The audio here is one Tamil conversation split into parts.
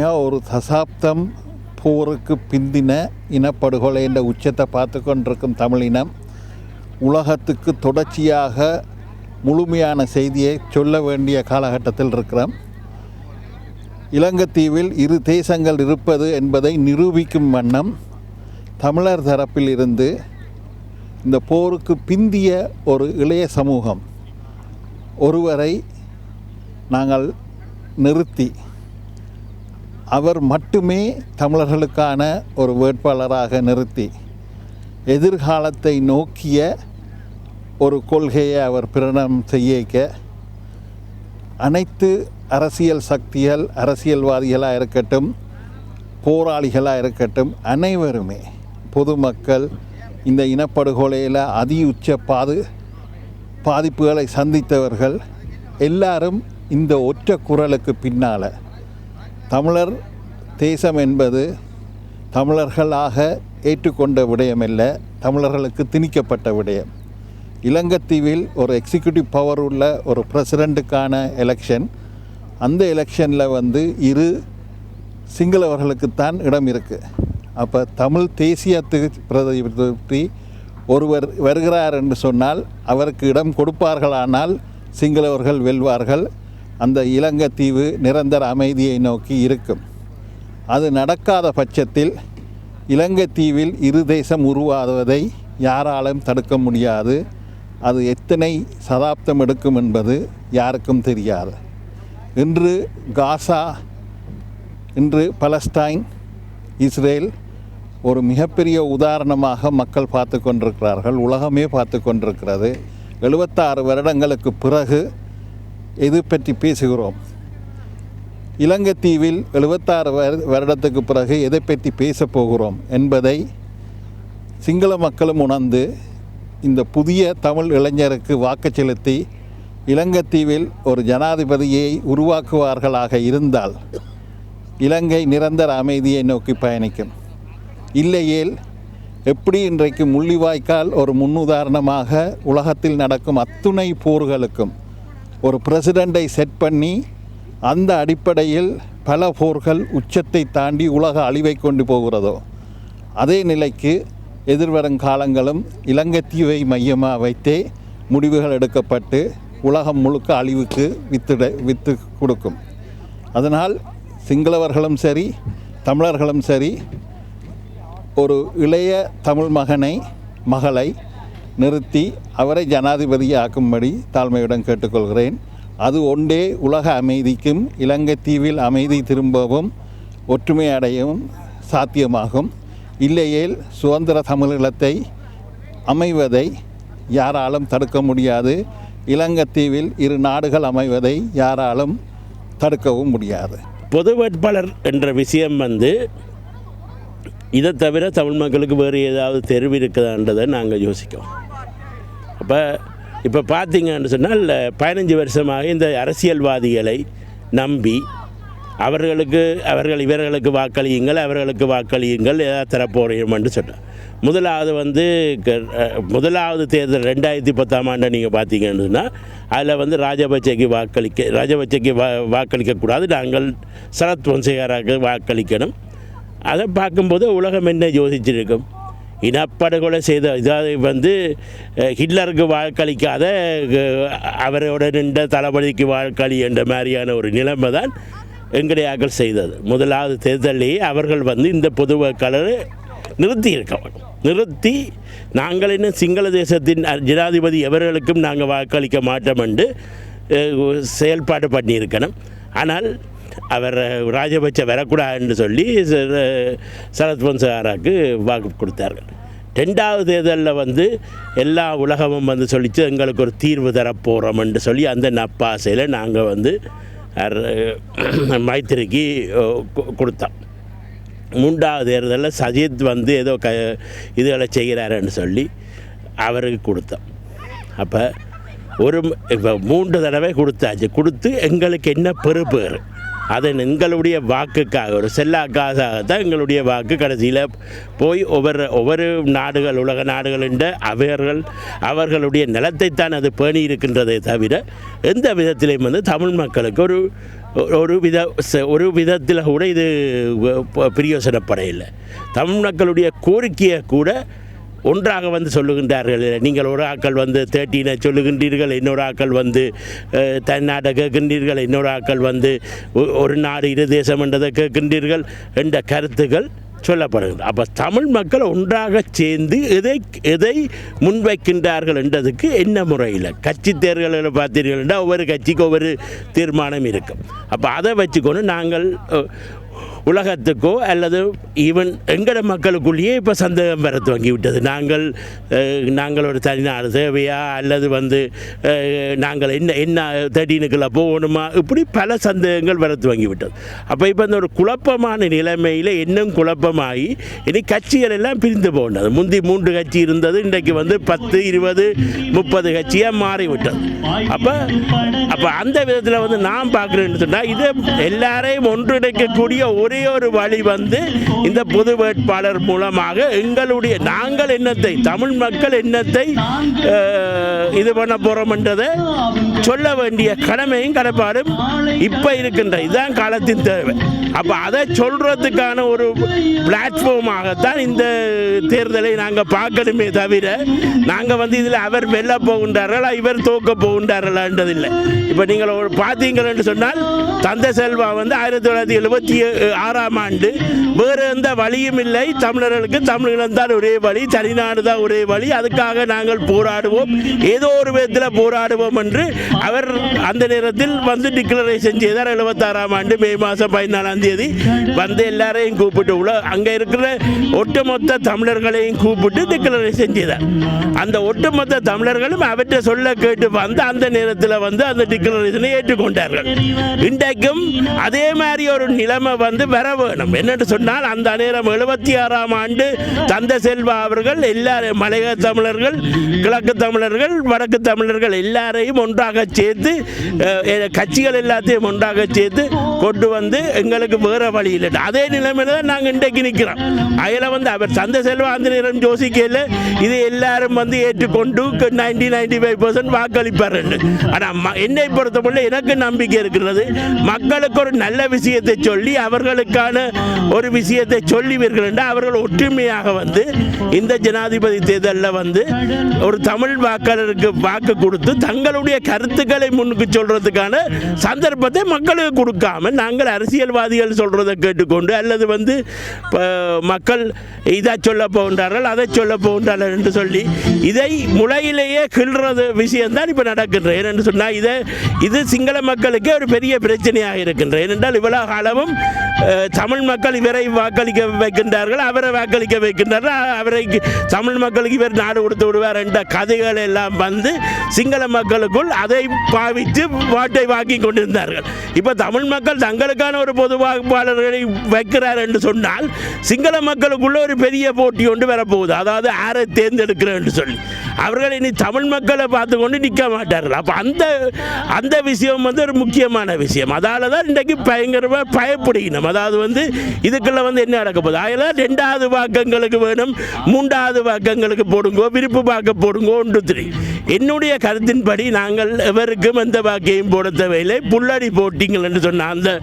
முழுமையாக ஒரு தசாப்தம் போருக்கு பிந்தின இனப்படுகொலை என்ற உச்சத்தை பார்த்து கொண்டிருக்கும் தமிழினம் உலகத்துக்கு தொடர்ச்சியாக முழுமையான செய்தியை சொல்ல வேண்டிய காலகட்டத்தில் இருக்கிறோம். இலங்கைத்தீவில் இரு தேசங்கள் இருப்பது என்பதை நிரூபிக்கும் வண்ணம் தமிழர் தரப்பில் இருந்து இந்த போருக்கு பிந்திய ஒரு இளைய சமூகம் ஒருவரை நாங்கள் நிறுத்தி அவர் மட்டுமே தமிழர்களுக்கான ஒரு வேட்பாளராக நிறுத்தி எதிர்காலத்தை நோக்கிய ஒரு கொள்கையை அவர் பிரகடனம் செய்யிக்க அனைத்து அரசியல் சக்திகள் அரசியல்வாதிகளாக இருக்கட்டும் போராளிகளாக இருக்கட்டும் அனைவருமே பொதுமக்கள் இந்த இனப்படுகொலையில் அதி உச்ச பாது பாதிப்புகளை சந்தித்தவர்கள் எல்லாரும் இந்த ஒற்ற குரலுக்கு பின்னால் தமிழர் தேசம் என்பது தமிழர்களாக ஏற்றுக்கொண்ட விடயமல்ல தமிழர்களுக்கு திணிக்கப்பட்ட விடயம். இலங்கைத்தீவில் ஒரு எக்ஸிக்யூட்டிவ் பவர் உள்ள ஒரு பிரசிடெண்ட்டுக்கான எலெக்ஷன் அந்த எலெக்ஷனில் வந்து இரு சிங்களவர்களுக்குத்தான் இடம் இருக்குது அப்போ தமிழ் தேசியத்துக்கு பிரதிபலித்து ஒருவர் வருகிறார் என்று சொன்னால் அவருக்கு இடம் கொடுப்பார்களானால் சிங்களவர்கள் வெல்வார்கள். அந்த இலங்கைத்தீவு நிரந்தர அமைதியை நோக்கி இருக்கும். அது நடக்காத பட்சத்தில் இலங்கைத்தீவில் இரு தேசம் உருவாவதை யாராலும் தடுக்க முடியாது. அது எத்தனை சதாப்தம் எடுக்கும் என்பது யாருக்கும் தெரியாது. இன்று காசா இன்று பலஸ்டைன் இஸ்ரேல் ஒரு மிகப்பெரிய உதாரணமாக மக்கள் பார்த்து கொண்டிருக்கிறார்கள். உலகமே பார்த்து கொண்டிருக்கிறது. எழுபத்தாறு வருடங்களுக்கு பிறகு எது பற்றி பேசுகிறோம் இலங்கைத்தீவில் எழுபத்தாறு வரு- வருடத்துக்கு பிறகு எதை பற்றி பேசப் போகிறோம் என்பதை சிங்கள மக்களும் உணர்ந்து இந்த புதிய தமிழ் இளைஞருக்கு வாக்கு செலுத்தி இலங்கைத்தீவில் ஒரு ஜனாதிபதியை உருவாக்குவார்களாக இருந்தால் இலங்கை நிரந்தர அமைதியை நோக்கி பயணிக்கும். இல்லையேல் எப்படி இன்றைக்கு முள்ளிவாய்க்கால் ஒரு முன்னுதாரணமாக உலகத்தில் நடக்கும் அத்துணை போர்களுக்கும் ஒரு பிரசிடெண்டை செட் பண்ணி அந்த அடிப்படையில் பல போர்கள் உச்சத்தை தாண்டி உலக அழிவை கொண்டு போகிறதோ அதே நிலைக்கு எதிர்வரும் காலங்களும் இலங்கை தீவை மையமாக வைத்தே முடிவுகள் எடுக்கப்பட்டு உலகம் முழுக்க அழிவுக்கு வித்திட வித்து கொடுக்கும். அதனால் சிங்களவர்களும் சரி தமிழர்களும் சரி ஒரு இளைய தமிழ் மகனை மகளை நிறுத்தி அவரை ஜனாதிபதியாக்கும்படி தாழ்மையுடன் கேட்டுக்கொள்கிறேன். அது ஒன்றே உலக அமைதிக்கும் இலங்கை தீவில் அமைதி திரும்பவும் ஒற்றுமை அடையவும் சாத்தியமாகும். இல்லையேல் சுதந்திர தமிழீழத்தை அமைவதை யாராலும் தடுக்க முடியாது. இலங்கைத்தீவில் இரு நாடுகள் அமைவதை யாராலும் தடுக்கவும் முடியாது. பொது வேட்பாளர் என்ற விஷயம் வந்து இதை தவிர தமிழ் மக்களுக்கு வேறு ஏதாவது தெரிவு இருக்குதான்றதை நாங்கள் யோசிக்கிறோம். அப்போ இப்போ பார்த்தீங்கன்னு சொன்னால் பதினஞ்சு வருஷமாக இந்த அரசியல்வாதிகளை நம்பி அவர்களுக்கு அவர்கள் இவர்களுக்கு வாக்களியுங்கள் அவர்களுக்கு வாக்களியுங்கள் ஏதாவது தரப்போறோம் என்று சொன்னார் முதலாவது வந்து க- முதலாவது தேர்தல் ரெண்டாயிரத்தி பத்தாம் ஆண்டை நீங்கள் பார்த்தீங்கன்னு சொன்னால் அதில் வந்து ராஜபக்சேக்கு வாக்களிக்க ராஜபக்சேக்கு வா வாக்களிக்கக்கூடாது நாங்கள் சரத் வம்சகாராக்கு வாக்களிக்கணும். அதை பார்க்கும்போது உலகம் என்ன யோசிச்சிருக்கும்? இனப்படுகொலை செய்த இதாவது வந்து ஹிட்லருக்கு வாக்களிக்காத அவரோட நின்ற தளபதிக்கு வாக்களி என்ற மாதிரியான ஒரு நிலைமை தான் எங்கடையாக்கள் செய்தது. முதலாவது தேர்தலிலேயே அவர்கள் வந்து இந்த பொது வாக்காளரை நிறுத்தி நிறுத்தி நாங்கள் இன்னும் சிங்கள தேசத்தின் ஜனாதிபதி எவர்களுக்கும் நாங்கள் வாக்களிக்க மாட்டோம் என்று செயல்பாடு பண்ணியிருக்கணும். ஆனால் அவர் ராஜபக்ச வரக்கூடாதுன்னு சொல்லி சரத்பன் சரத் வாக்கு கொடுத்தார்கள். ரெண்டாவது தேர்தலில் வந்து எல்லா உலகமும் வந்து சொல்லிச்சு எங்களுக்கு ஒரு தீர்வு தரப்போகிறோம்னு சொல்லி அந்த நப்பாசையில் நாங்கள் வந்து மைத்திரிக்கு கொடுத்தோம். மூன்றாவது தேர்தலில் சஜித் வந்து ஏதோ க இதுகளை செய்கிறாருன்னு சொல்லி அவருக்கு கொடுத்தோம். அப்போ ஒரு இப்போ மூன்று தடவை கொடுத்தாச்சு. கொடுத்து எங்களுக்கு என்ன பெறுபேறு அதை எங்களுடைய வாக்குக்காக. ஒரு செல்லாக்காக தான் எங்களுடைய வாக்கு கடைசியில் போய் ஒவ்வொரு ஒவ்வொரு நாடுகள் உலக நாடுகளின் அவர்கள் அவர்களுடைய நிலத்தைத்தான் அது பேணி இருக்கின்றதை தவிர எந்த விதத்திலையும் வந்து தமிழ் மக்களுக்கு ஒரு ஒரு வித ஒரு விதத்தில் கூட இது ப- பிரயோசனப்படையில்லை. தமிழ் மக்களுடைய கோரிக்கையை கூட ஒன்றாக வந்து சொல்லுகின்றார்கள். நீங்கள் ஒரு ஆக்கள் வந்து தேர்ட்டினை சொல்லுகின்றீர்கள் இன்னொரு ஆக்கள் வந்து தன்னாட்டை கேட்கின்றீர்கள் இன்னொரு ஆக்கள் வந்து ஒரு நாடு இரு தேசம் என்றதை கேட்கின்றீர்கள் என்ற கருத்துக்கள் சொல்லப்படுகிறது அப்போ தமிழ் மக்கள் ஒன்றாக சேர்ந்து எதை எதை முன்வைக்கின்றார்கள் என்றதுக்கு என்ன முறையில்? கட்சி தேர்தல்களை பார்த்தீர்கள் என்றால் ஒவ்வொரு கட்சிக்கு ஒவ்வொரு தீர்மானம் இருக்கும். அப்போ அதை வச்சுக்கொண்டு நாங்கள் உலகத்துக்கோ அல்லது ஈவன் எங்களோட மக்களுக்குள்ளேயே இப்போ சந்தேகம் வர துவங்கிவிட்டது நாங்கள் நாங்கள் ஒரு தனிநாடு தேவையா அல்லது வந்து நாங்கள் என்ன என்ன தேர்ட்டீனுக்குள்ள போகணுமா? இப்படி பல சந்தேகங்கள் வர துவங்கிவிட்டது அப்போ இப்போ இந்த ஒரு குழப்பமான நிலைமையில் இன்னும் குழப்பமாகி இனி கட்சிகள் எல்லாம் பிரிந்து போனது. முந்தி மூன்று கட்சி இருந்தது இன்றைக்கு வந்து பத்து இருபது முப்பது கட்சியாக மாறிவிட்டது. அப்போ அப்போ அந்த விதத்தில் வந்து நான் பார்க்குறேன்னு சொன்னால் இது எல்லாரையும் ஒன்றிணைக்கக்கூடிய ஒரு ஒரு வழி வந்து இந்த பொது வேட்பாளர் மூலமாக எங்களுடைய நாங்கள் என்னத்தை தமிழ் மக்கள் என்னத்தை இது பண்ண போகிறோம்ன்றதை சொல்ல வேண்டிய கடமையும் கடப்பாடும் இப்போ இருக்கின்ற இதுதான் காலத்தின் தேவை. அப்போ அதை சொல்கிறதுக்கான ஒரு பிளாட்ஃபார்மாகத்தான் இந்த தேர்தலை நாங்கள் பார்க்கணுமே தவிர நாங்கள் வந்து இதில் அவர் வெல்ல போகின்றார்களா இவர் தோக்க போகின்றார்களான்றதில்லை இப்போ நீங்கள் ஒரு பார்த்தீங்கன்னு சொன்னால் தந்த செல்வா வந்து ஆயிரத்தி தொள்ளாயிரத்தி எழுபத்தி ஆறாம் ஆண்டு. வேறு எந்த வழியும் இல்லை. தமிழர்களுக்கு தமிழீழம் தான் ஒரே வழி. தனிநாடு தான் ஒரே வழி. அதுக்காக நாங்கள் போராடுவோம். ஏதோ ஒரு விதத்தில் போராடுவோம் என்று அவர் அந்த நேரத்தில் வந்து டிக்ளரேஷன் செய்தார். எழுபத்தாறாம் ஆண்டு மே மாதம் பதினாலாம் தேதி வந்து எல்லாரையும் கூப்பிட்டு உள்ள அங்கே இருக்கிற ஒட்டுமொத்த தமிழர்களையும் கூப்பிட்டு டிக்ளரேஷன் செய்தார். அந்த ஒட்டுமொத்த தமிழர்களும் அவற்றை சொல்ல கேட்டு வந்து அந்த நேரத்தில் வந்து அந்த டிக்ளரேஷனை ஏற்றுக்கொண்டார்கள். இன்றைக்கும் அதே மாதிரி ஒரு நிலைமை வந்து பெற வேணும் என்னென்று சொன்னால் அந்த நேரம் எழுபத்தி ஆறாம் ஆண்டு தந்த செல்வா அவர்கள் எல்லாரும் மலைய தமிழர்கள் கிழக்கு தமிழர்கள் வடக்கு தமிழர்கள் எல்லாரையும் ஒன்றாக சேர்த்து கட்சிகள் எல்லாத்தையும் ஒன்றாக சேர்த்து கொண்டு வந்து எங்களுக்கு வேற வழி இல்லை. அதே நிலைமையில தான் நாங்கள் இன்றைக்கு நிற்கிறோம். அதில் வந்து அவர் சந்த செல்வா அந்த நேரம் யோசிக்கல. இது எல்லாரும் வந்து ஏற்றுக்கொண்டு நைன்டி நைன்டி ஃபைவ் பர்சன்ட் வாக்களிப்பார் ஆனால் என்னை பொறுத்தவரை எனக்கு நம்பிக்கை இருக்கிறது. மக்களுக்கு ஒரு நல்ல விஷயத்தை சொல்லி அவர்கள் அவர்களுக்கான ஒரு விஷயத்தை சொல்லிவீர்கள் என்றால் அவர்கள் ஒற்றுமையாக வந்து இந்த ஜனாதிபதி தேர்தலில் வந்து ஒரு தமிழ் வாக்காளருக்கு வாக்கு கொடுத்து தங்களுடைய கருத்துக்களை முன்னுக்கு சொல்கிறதுக்கான சந்தர்ப்பத்தை மக்களுக்கு கொடுக்காம நாங்கள் அரசியல்வாதிகள் சொல்கிறத கேட்டுக்கொண்டு அல்லது வந்து மக்கள் இதை சொல்ல போகின்றார்கள் அதை சொல்ல போகின்றார்கள் என்று சொல்லி இதை முளையிலேயே கிள்றது விஷயம்தான் இப்போ நடக்கின்ற. ஏனென்று சொன்னால் இதை இது சிங்கள மக்களுக்கே ஒரு பெரிய பிரச்சனையாக இருக்கின்ற. ஏனென்றால் இவ்வளவு காலமும் தமிழ் மக்கள் இவரை வாக்களிக்க வைக்கின்றார்கள் அவரை வாக்களிக்க வைக்கின்றார்கள். அவரை தமிழ் மக்களுக்கு இவர் நாடு கொடுத்து விடுவார் என்ற கதைகள் எல்லாம் வந்து சிங்கள மக்களுக்குள் அதை பாவித்து வாட்டை வாக்கி கொண்டிருந்தார்கள். இப்போ தமிழ் மக்கள் தங்களுக்கான ஒரு பொது வாக்காளர்களை வைக்கிறார் என்று சொன்னால் சிங்கள மக்களுக்குள்ள ஒரு பெரிய போட்டி ஒன்று வரப்போகுது. அதாவது யாரை தேர்ந்தெடுக்கிறேன் என்று சொல்லி. அவர்கள் இனி தமிழ் மக்களை பார்த்து கொண்டு நிற்க மாட்டார்கள். அப்போ அந்த அந்த விஷயம் வந்து ஒரு முக்கியமான விஷயம். அதால் தான் இன்றைக்கு பயங்கரமாக பயப்படுகினோம் அதாவது வந்து இதுக்குள்ள வந்து என்ன நடக்க போகுது? அதில் ரெண்டாவது வாக்கங்களுக்கு வேணும். மூன்றாவது வாக்கங்களுக்கு போடுங்கோ விருப்பு பார்க்க போடுங்கோ ஒன்று த்ரீ. என்னுடைய கருத்தின்படி நாங்கள் எவருக்கும் எந்த வாக்கையும் போட தேவையில்லை. புல்லடி போட்டிங்கள் என்று சொன்ன அந்த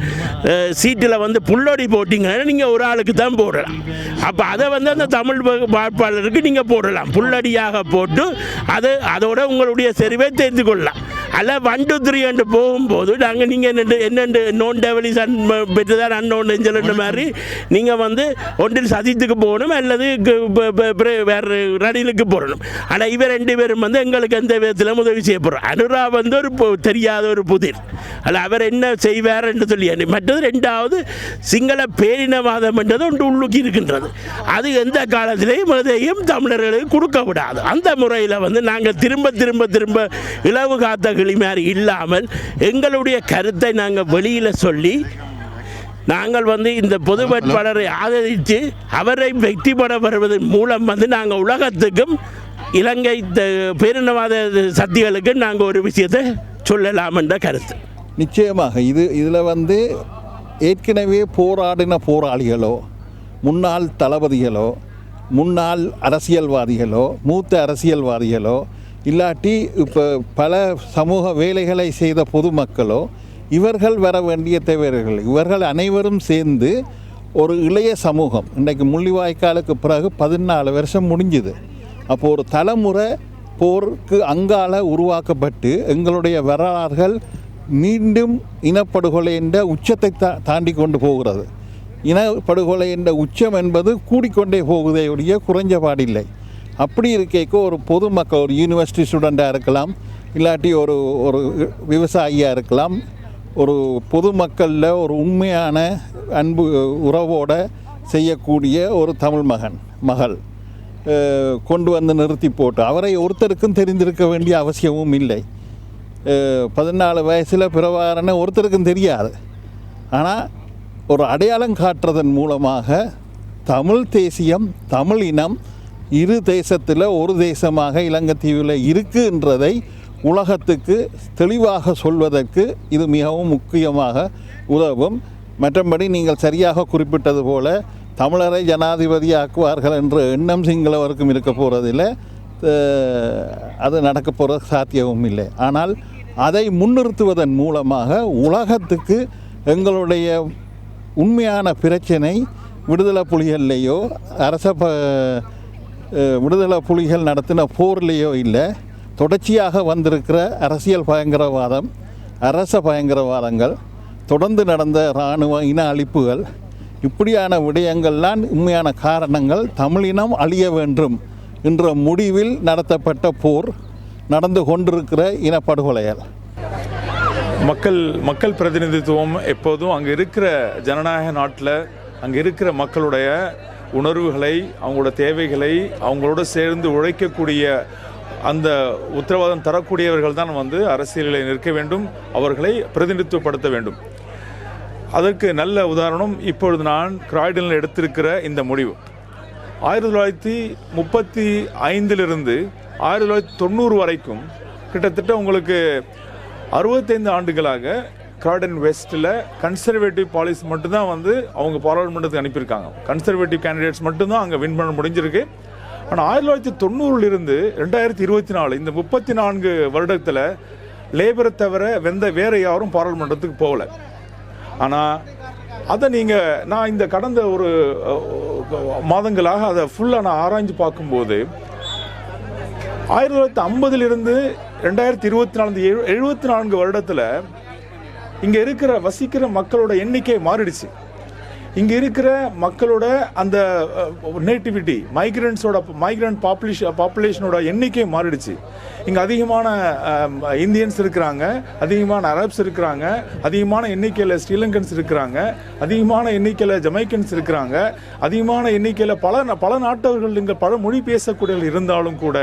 சீட்டில் வந்து புல்லடி போட்டிங்கள் நீங்கள் ஒரு ஆளுக்கு தான் போடலாம். அப்போ அதை வந்து அந்த தமிழ் வா- நீங்கள் போடலாம். புல்லடியாக போட்டு அது அதோட உங்களுடைய செறிவை தெரிந்து கொள்ளலாம். அல்ல ஒன் டூ த்ரீ என்று போகும்போது நாங்கள் நீங்கள் என்னென்று என்னென்று நோன் டெவலிஸ் அன் பெற்றுதான் அன்னோன் நெஞ்சல்ன்ற மாதிரி நீங்கள் வந்து ஒன்றில் சதித்துக்கு போகணும் அல்லது வேறு ரணிலுக்கு போடணும் ஆனால் இவர் ரெண்டு பேரும் வந்து எங்களுக்கு எந்த விதத்திலும் உதவி செய்ய போகிறோம் அனுரா வந்து ஒரு பு- தெரியாத ஒரு புதிர் அல்ல அவர் என்ன செய்வார் என்று சொல்லி மற்றது ரெண்டாவது சிங்கள பேரினவாதம் என்றது ஒன்று உள்ளுக்கி இருக்கின்றது அது எந்த காலத்திலேயும் எதையும் தமிழர்களுக்கு கொடுக்க விடாது அந்த முறையில் வந்து நாங்கள் திரும்ப திரும்ப திரும்ப இலவு காத்த மாதிரி இல்லாமல் எங்களுடைய கருத்தை நாங்கள் வெளியில் சொல்லி நாங்கள் வந்து இந்த பொது வேட்பாளரை ஆதரித்து அவரை வெற்றி பெற வருவதன் மூலம் வந்து நாங்கள் உலகத்துக்கும் இலங்கை பேரினவாத சக்திகளுக்கு நாங்கள் ஒரு விஷயத்தை சொல்லலாம் என்ற கருத்து. நிச்சயமாக இது இதில் வந்து ஏற்கனவே போராடின போராளிகளோ முன்னாள் தளபதிகளோ முன்னாள் அரசியல்வாதிகளோ மூத்த அரசியல்வாதிகளோ இல்லாட்டி இப்போ பல சமூக வேலைகளை செய்த பொதுமக்களோ இவர்கள் வர வேண்டிய தேவையர்கள் இவர்கள் அனைவரும் சேர்ந்து ஒரு இளைய சமூகம். இன்றைக்கு முள்ளிவாய்க்காலுக்கு பிறகு பதினாலு வருஷம் முடிஞ்சுது. அப்போது ஒரு தலைமுறை போருக்கு அங்கால உருவாக்கப்பட்டு எங்களுடைய வரலாறுகள் மீண்டும் இனப்படுகொலை என்ற உச்சத்தை தா தாண்டி கொண்டு போகிறது. இனப்படுகொலை என்ற உச்சம் என்பது கூடிக்கொண்டே போகுதே ஒழிய குறைஞ்ச பாடில்லை. அப்படி இருக்கைக்கு ஒரு பொதுமக்கள் ஒரு யூனிவர்சிட்டி ஸ்டூடெண்ட்டாக இருக்கலாம் இல்லாட்டி ஒரு ஒரு விவசாயியாக இருக்கலாம் ஒரு பொதுமக்களில் ஒரு உண்மையான அன்பு உறவோட செய்யக்கூடிய ஒரு தமிழ் மகன் மகள் கொண்டு வந்து நிறுத்தி போட்டு அவரை ஒருத்தருக்கும் தெரிந்திருக்க வேண்டிய அவசியமும் இல்லை. பதினாலு வயசில் பிறவாரன்னு ஒருத்தருக்கும் தெரியாது. ஆனால் ஒரு அடையாளம் காட்டுறதன் மூலமாக தமிழ் தேசியம் தமிழ் இனம் இரு தேசத்தில் ஒரு தேசமாக இலங்கைத்தீவில் இருக்குன்றதை உலகத்துக்கு தெளிவாக சொல்வதற்கு இது மிகவும் முக்கியமாக உதவும். மற்றபடி நீங்கள் சரியாக குறிப்பிட்டது போல தமிழரை ஜனாதிபதியாக்குவார்கள் என்ற எண்ணம் சிங்களவருக்கும் இருக்க போகிறதில்லை அது நடக்க போகிற சாத்தியமும் இல்லை. ஆனால் அதை முன்னிறுத்துவதன் மூலமாக உலகத்துக்கு எங்களுடைய உண்மையான பிரச்சனை விடுதலை புலிகள்லேயோ அரச ப விடுதலை புலிகள் நடத்தின போர்லேயோ இல்லை தொடர்ச்சியாக வந்திருக்கிற அரசியல் பயங்கரவாதம் அரச பயங்கரவாதங்கள் தொடர்ந்து நடந்த இராணுவ இன அழிப்புகள் இப்படியான விடயங்கள்லாம் உண்மையான காரணங்கள் தமிழினம் அழிய வேண்டும் என்ற முடிவில் நடத்தப்பட்ட போர் நடந்து கொண்டிருக்கிற இனப்படுகொலைகள். மக்கள் மக்கள் பிரதிநிதித்துவம் எப்போதும் அங்கே இருக்கிற ஜனநாயக நாட்டில் அங்கே இருக்கிற மக்களுடைய உணர்வுகளை அவங்களோட தேவைகளை அவங்களோட சேர்ந்து உழைக்கக்கூடிய அந்த உத்தரவாதம் தரக்கூடியவர்கள் தான் வந்து அரசியலில் நிற்க வேண்டும் அவர்களை பிரதிநிதித்துவப்படுத்த வேண்டும். அதற்கு நல்ல உதாரணம் இப்பொழுது நான் கிராய்டனில் எடுத்திருக்கிற இந்த முடிவு. ஆயிரத்தி தொள்ளாயிரத்தி முப்பத்தி ஐந்திலிருந்து ஆயிரத்தி தொள்ளாயிரத்தி தொண்ணூறு வரைக்கும் கிட்டத்தட்ட உங்களுக்கு அறுபத்தைந்து ஆண்டுகளாக கார்டன் வெஸ்ட்டில் கன்சர்வேட்டிவ் பாலிசி மட்டும்தான் வந்து அவங்க பாராளுமன்றத்துக்கு அனுப்பியிருக்காங்க. கன்சர்வேட்டிவ் கேண்டிடேட்ஸ் மட்டும்தான் அங்கே வின் பண்ண முடிஞ்சிருக்கு. ஆனால் ஆயிரத்தி தொள்ளாயிரத்தி தொண்ணூறுலேருந்து ரெண்டாயிரத்தி இருபத்தி நாலு இந்த முப்பத்தி நான்கு வருடத்தில் லேபரை தவிர வெந்த வேற யாரும் பாராளுமன்றத்துக்கு போகல. ஆனால் அதை நீங்கள் நான் இந்த கடந்த ஒரு மாதங்களாக அதை ஃபுல்லாக நான் ஆராய்ஞ்சு பார்க்கும்போது ஆயிரத்தி தொள்ளாயிரத்தி ஐம்பதுலேருந்து ரெண்டாயிரத்தி இருபத்தி நாலு எழு எழுபத்தி நான்கு வருடத்தில் இங்கே இருக்கிற வசிக்கிற மக்களோட எண்ணிக்கை மாறிடுச்சு. இங்கே இருக்கிற மக்களோட அந்த நேட்டிவிட்டி மைக்ரண்ட்ஸோட மைக்ரண்ட் பாப்புலேஷன் பாப்புலேஷனோட எண்ணிக்கை மாறிடுச்சு. இங்கே அதிகமான இந்தியன்ஸ் இருக்கிறாங்க அதிகமான அரப்ஸ் இருக்கிறாங்க அதிகமான எண்ணிக்கையில் ஸ்ரீலங்கன்ஸ் இருக்கிறாங்க அதிகமான எண்ணிக்கையில் ஜமைக்கன்ஸ் இருக்கிறாங்க அதிகமான எண்ணிக்கையில் பல பல நாட்டவர்கள் இங்கே பல மொழி பேசக்கூடியவர்கள் இருந்தாலும் கூட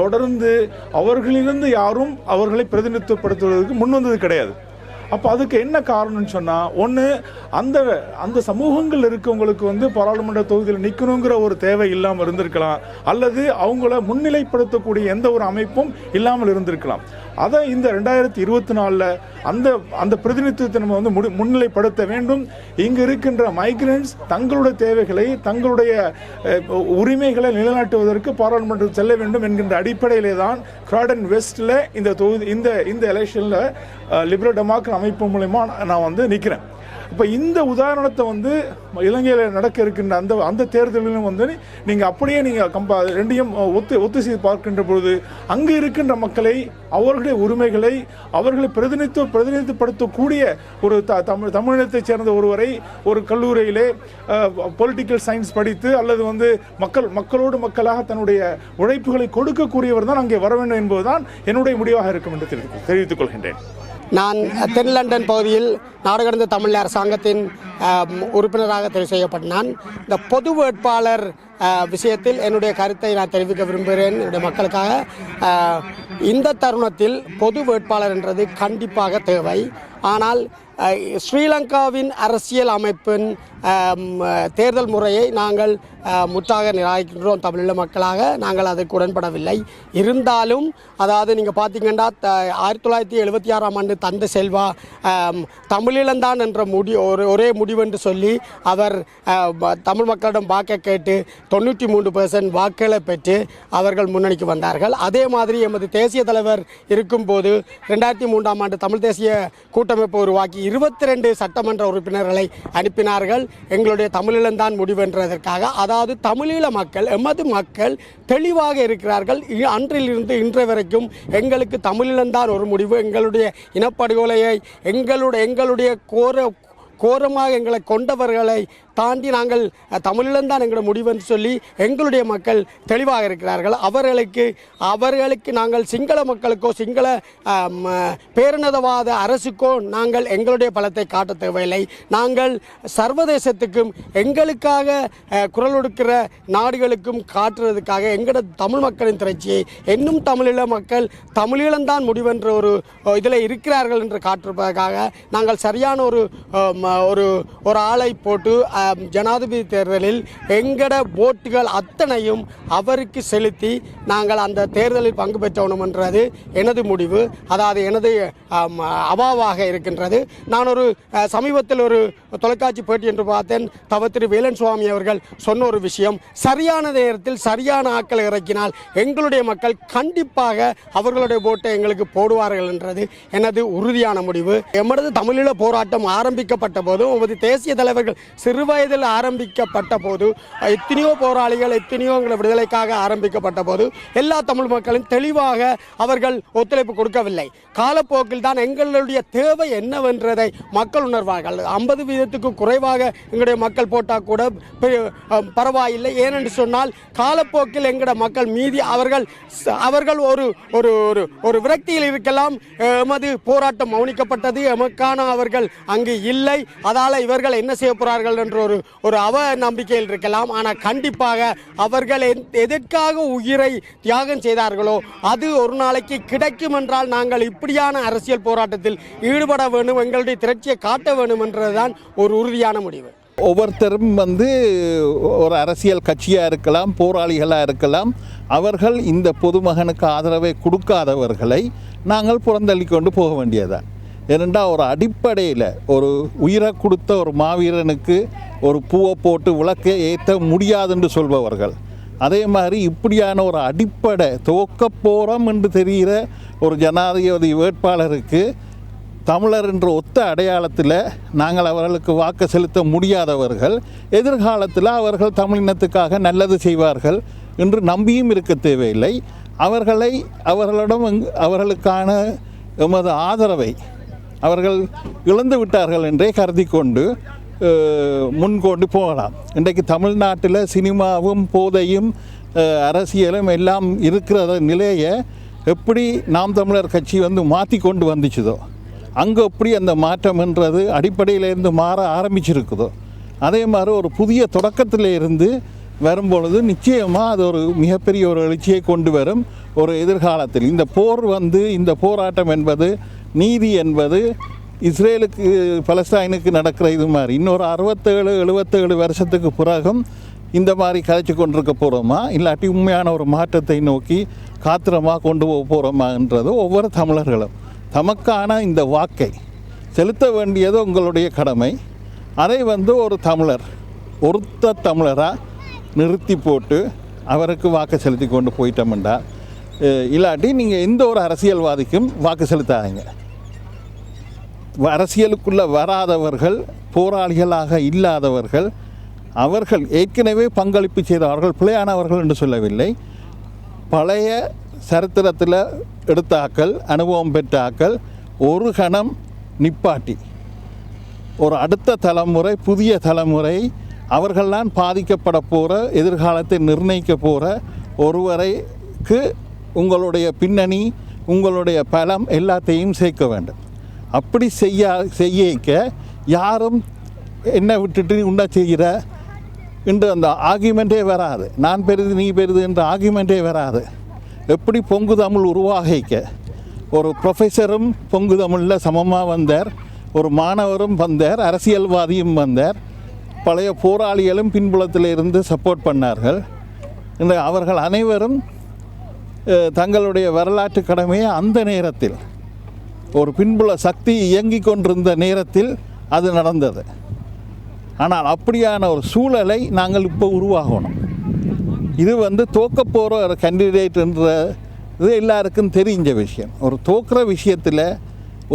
தொடர்ந்து அவர்களிலிருந்து யாரும் அவர்களை பிரதிநிதித்துவப்படுத்துவதற்கு முன் வந்தது கிடையாது. அப்போ அதுக்கு என்ன காரணம்னு சொன்னால் ஒன்று அந்த அந்த சமூகங்கள் இருக்கவங்களுக்கு வந்து பாராளுமன்ற தொகுதியில் நிற்கணுங்கிற ஒரு தேவை இல்லாமல் இருந்திருக்கலாம். அல்லது அவங்கள முன்னிலைப்படுத்தக்கூடிய எந்த ஒரு அமைப்பும் இல்லாமல் இருந்திருக்கலாம். அதை இந்த ரெண்டாயிரத்தி இருபத்தி நாலில் அந்த அந்த பிரதிநிதித்துவத்தை நம்ம வந்து முடி முன்னிலைப்படுத்த வேண்டும். இங்கு இருக்கின்ற மைக்ரன்ஸ் தங்களுடைய தேவைகளை தங்களுடைய உரிமைகளை நிலைநாட்டுவதற்கு பாராளுமன்றம் செல்ல வேண்டும் என்கின்ற அடிப்படையிலே தான் கிராடன் வெஸ்டில் இந்த தொகுதி இந்த இந்த எலெக்ஷனில் லிபரல் டெமோக்ரட் அமைப்பு மூலயமா நான் வந்து நிற்கிறேன் இப்போ இந்த உதாரணத்தை வந்து இலங்கையில் நடக்க இருக்கின்ற அந்த அந்த தேர்தலிலும் வந்து நீங்கள் அப்படியே நீங்கள் கம்பா ரெண்டையும் ஒத்து ஒத்து செய்து பார்க்கின்ற பொழுது அங்கே இருக்கின்ற மக்களை அவர்களுடைய உரிமைகளை அவர்களை பிரதிநிதித்துவ பிரதிநிதித்துவப்படுத்தக்கூடிய ஒரு த தமிழ் தமிழினத்தைச் சேர்ந்த ஒருவரை ஒரு கல்லூரியிலே பொலிட்டிக்கல் சயின்ஸ் படித்து அல்லது வந்து மக்கள் மக்களோடு மக்களாக தன்னுடைய உழைப்புகளை கொடுக்கக்கூடியவர் தான் அங்கே வர வேண்டும் என்பதுதான் என்னுடைய முடிவாக இருக்கும் என்று தெரிவித்துக் தெரிவித்துக் கொள்கின்றேன். நான் தென் லண்டன் பகுதியில் நாடு கடந்த தமிழ் அரசாங்கத்தின் உறுப்பினராக தெரிவு செய்யப்பட்டான் இந்த பொது வேட்பாளர் விஷயத்தில் என்னுடைய கருத்தை நான் தெரிவிக்க விரும்புகிறேன். என்னுடைய மக்களுக்காக இந்த தருணத்தில் பொது வேட்பாளர் என்றது கண்டிப்பாக தேவை. ஆனால் ஸ்ரீலங்காவின் அரசியல் அமைப்பின் தேர்தல் முறையை நாங்கள் முற்றாக நிராகரிக்கின்றோம் தமிழீழ மக்களாக. நாங்கள் அதுக்கு உடன்படவில்லை. இருந்தாலும் அதாவது நீங்கள் பார்த்தீங்கன்னா த- ஆயிரத்தி தொள்ளாயிரத்தி எழுபத்தி ஆறாம் ஆண்டு தந்த செல்வா தமிழீழந்தான் என்ற முடி ஒரு ஒரே முடிவென்று சொல்லி அவர் தமிழ் மக்களிடம் வாக்க கேட்டு தொண்ணூற்றி மூன்று பெர்சன்ட் வாக்குகளை பெற்று அவர்கள் முன்னணிக்கு வந்தார்கள். அதே மாதிரி எமது தேசிய தலைவர் இருக்கும்போது ரெண்டாயிரத்தி மூன்றாம் ஆண்டு தமிழ் தேசிய கூட்ட கூட்டமைப்பு உருவாக்கி இருபத்தி ரெண்டு சட்டமன்ற உறுப்பினர்களை அனுப்பினார்கள். எங்களுடைய தமிழிலம்தான் முடிவென்றதற்காக. அதாவது தமிழீழ மக்கள் எமது மக்கள் தெளிவாக இருக்கிறார்கள். இ- அன்றிலிருந்து இன்று வரைக்கும் எங்களுக்கு தமிழிலம்தான் ஒரு முடிவு. எங்களுடைய இனப்படுகொலையை எங்களுடைய எங்களுடைய கோர கோரமாக எங்களை கொண்டவர்களை தாண்டி நாங்கள் தமிழிலந்தான் எங்களோட முடிவுன்னு சொல்லி எங்களுடைய மக்கள் தெளிவாக இருக்கிறார்கள். அவர்களுக்கு அவர்களுக்கு நாங்கள் சிங்கள மக்களுக்கோ சிங்கள பேரினதவாத அரசுக்கோ நாங்கள் எங்களுடைய பலத்தை காட்ட தேவையில்லை. நாங்கள் சர்வதேசத்துக்கும் எங்களுக்காக குரல் கொடுக்கிற நாடுகளுக்கும் காட்டுறதுக்காக எங்களோட தமிழ் மக்களின் திரட்சியை இன்னும் தமிழீழ மக்கள் தமிழீழம்தான் முடிவென்ற ஒரு இதில் இருக்கிறார்கள் என்று காட்டுவதற்காக நாங்கள் சரியான ஒரு ஒரு ஒரு ஆளை போட்டு ஜனாதிபதி தேர்தலில் எங்கட ஓட்டுகள் அத்தனையும் அவருக்கு செலுத்தி நாங்கள் அந்த தேர்தலில் பங்கு பெற்றவனும் எனது முடிவு. அதாவது எனது அவாவாக இருக்கின்றது. நான் ஒரு சமீபத்தில் ஒரு தொலைக்காட்சி பேட்டி என்று பார்த்தேன். தவ திரு வேலன் சுவாமி அவர்கள் சொன்ன ஒரு விஷயம். சரியான நேரத்தில் சரியான ஆட்களை இறக்கினால் எங்களுடைய மக்கள் கண்டிப்பாக அவர்களுடைய ஓட்டை எங்களுக்கு போடுவார்கள் என்றது எனது உறுதியான முடிவு. எமது தமிழீழ போராட்டம் ஆரம்பிக்கப்பட்ட போது உமது தேசிய தலைவர்கள் வயதில் ஆரம்பிக்கப்பட்ட போது எத்தனையோ போராளிகள் எத்தனையோ விடுதலைக்காக ஆரம்பிக்கப்பட்ட போது எல்லா தமிழ் மக்களும் தெளிவாக அவர்கள் ஒத்துழைப்பு கொடுக்கவில்லை. காலப்போக்கில் தான் எங்களுடைய தேவை என்னவென்றதை மக்கள் உணர்வார்கள். ஐம்பது வீதத்துக்கு குறைவாக எங்களுடைய மக்கள் போட்டால் கூட பரவாயில்லை. ஏனென்று சொன்னால் காலப்போக்கில் எங்களோட மக்கள் மீதி அவர்கள் அவர்கள் ஒரு ஒரு ஒரு ஒரு விரக்தியில் இருக்கலாம். எமது போராட்டம் மௌனிக்கப்பட்டது. எமக்கான அவர்கள் அங்கு இல்லை. அதால இவர்கள் என்ன செய்ய போகிறார்கள் என்ற ஒரு ஒரு அவ நம்பிக்கையில் இருக்கலாம். ஆனால் கண்டிப்பாக அவர்கள் எத்- எதற்காக உயிரை தியாகம் செய்தார்களோ அது ஒரு நாளைக்கு கிடைக்கும் என்றால் நாங்கள் இப்படியான அரசியல் போராட்டத்தில் ஈடுபட வேண்டும் எங்களுடைய திரட்சியை காட்ட வேண்டும் என்றதுதான் ஒரு உறுதியான முடிவு. ஒவ்வொருத்தரும் வந்து ஒரு அரசியல் கட்சியாக இருக்கலாம் போராளிகளாக இருக்கலாம். அவர்கள் இந்த பொதுமகனுக்கு ஆதரவை கொடுக்காதவர்களை நாங்கள் புறந்தள்ளி கொண்டு போக வேண்டியதான் ஏனென்றால் ஒரு அடிப்படையில் ஒரு உயிரை கொடுத்த ஒரு மாவீரனுக்கு ஒரு பூவை போட்டு விளக்கை ஏற்ற முடியாதுன்னு சொல்பவர்கள். அதே மாதிரி இப்படியான ஒரு அடிப்படை துவக்க போகிறோம் என்று தெரிகிற ஒரு ஜனாதிபதி வேட்பாளருக்கு தமிழர் என்ற ஒத்த அடையாளத்தில் நாங்கள் அவர்களுக்கு வாக்கு செலுத்த முடியாதவர்கள் எதிர்காலத்தில் அவர்கள் தமிழினத்துக்காக நல்லது செய்வார்கள் என்று நம்பியும் இருக்க தேவையில்லை. அவர்களை அவர்களிடம் அவர்களுக்கான எமது ஆதரவை அவர்கள் இழந்து விட்டார்கள் என்றே கருதி கொண்டு முன்கொண்டு போகலாம். இன்றைக்கு தமிழ்நாட்டில் சினிமாவும் போதையும் அரசியலும் எல்லாம் இருக்கிற நிலையை எப்படி நாம் தமிழர் கட்சி வந்து மாற்றி கொண்டு வந்துச்சுதோ அங்கே எப்படி அந்த மாற்றம்ன்றது அடிப்படையிலேருந்து மாற ஆரம்பிச்சிருக்குதோ அதே மாதிரி ஒரு புதிய தொடக்கத்தில் இருந்து வரும்பொழுது நிச்சயமாக அது ஒரு மிகப்பெரிய ஒரு எழுச்சியை கொண்டு வரும் ஒரு எதிர்காலத்தில். இந்த போர் வந்து இந்த போராட்டம் என்பது நீதி என்பது இஸ்ரேலுக்கு பலஸ்தீனுக்கு நடக்கிற இது மாதிரி. இன்னொரு அறுபத்தேழு எழுபத்தேழு வருஷத்துக்கு பிறகும் இந்த மாதிரி கதைச்சு கொண்டிருக்க போகிறோமா இல்லாட்டி உண்மையான ஒரு மாற்றத்தை நோக்கி காத்திரமாக கொண்டு போக போகிறோமான்றது ஒவ்வொரு தமிழர்களும். தமக்கான இந்த வாக்கை செலுத்த வேண்டியது உங்களுடைய கடமை. அதை வந்து ஒரு தமிழர் ஒருத்த தமிழராக நிறுத்தி போட்டு அவருக்கு வாக்கு செலுத்தி கொண்டு போயிட்டோம்டா. இல்லாட்டி நீங்கள் எந்த ஒரு அரசியல்வாதிக்கும் வாக்கு செலுத்தாதீங்க. அரசியலுக்குள்ளே வராதவர்கள் போராளிகளாக இல்லாதவர்கள் அவர்கள் ஏற்கனவே பங்களிப்பு செய்தவர்கள் பிழையானவர்கள் என்று சொல்லவில்லை. பழைய சரித்திரத்தில் எடுத்தாக்கள் அனுபவம் பெற்றாக்கள் ஒரு கணம் நிப்பாட்டி. ஒரு அடுத்த தலைமுறை புதிய தலைமுறை அவர்கள்லாம் பாதிக்கப்பட போகிற எதிர்காலத்தை நிர்ணயிக்க போகிற ஒருவரைக்கு உங்களுடைய பின்னணி உங்களுடைய பலம் எல்லாத்தையும் சேர்க்க வேண்டும். அப்படி செய்ய செய்யிக்க யாரும் என்ன விட்டுட்டு உண்டா செய்கிற? என்று அந்த ஆர்கியூமெண்ட்டே வராது. நான் பெறுது நீ பெறுது என்ற ஆர்கியூமெண்ட்டே வராது. எப்படி பொங்கு தமிழ் உருவாகிக்க? ஒரு ப்ரொஃபஸரும் பொங்கு தமிழில் சமமாக வந்தார். ஒரு மாணவரும் வந்தார். அரசியல்வாதியும் வந்தார். பழைய போராளிகளும் பின்புலத்தில் இருந்து சப்போர்ட் பண்ணார்கள். இந்த அவர்கள் அனைவரும் தங்களுடைய வரலாற்று கடமையை அந்த நேரத்தில் ஒரு பின்புல சக்தி இயங்கிக் கொண்டிருந்த நேரத்தில் அது நடந்தது. ஆனால் அப்படியான ஒரு சூழலை நாங்கள் இப்போ உருவாகணும். இது வந்து தோக்க போகிற ஒரு கேண்டிடேட்ன்ற இது எல்லாருக்கும் தெரிஞ்ச விஷயம். ஒரு தோக்குற விஷயத்தில்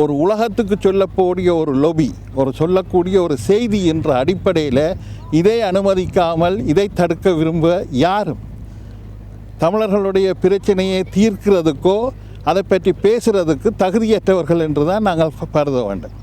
ஒரு உலகத்துக்கு சொல்லக்கூடிய ஒரு லொபி ஒரு சொல்லக்கூடிய ஒரு செய்தி என்ற அடிப்படையில் இதை அனுமதிக்காமல் இதை தடுக்க விரும்ப யாரும்? தமிழர்களுடைய பிரச்சனையை தீர்க்கிறதுக்கோ அதை பற்றி பேசுகிறதுக்கு தகுதியற்றவர்கள் என்று தான் நாங்கள் கருத வேண்டும்.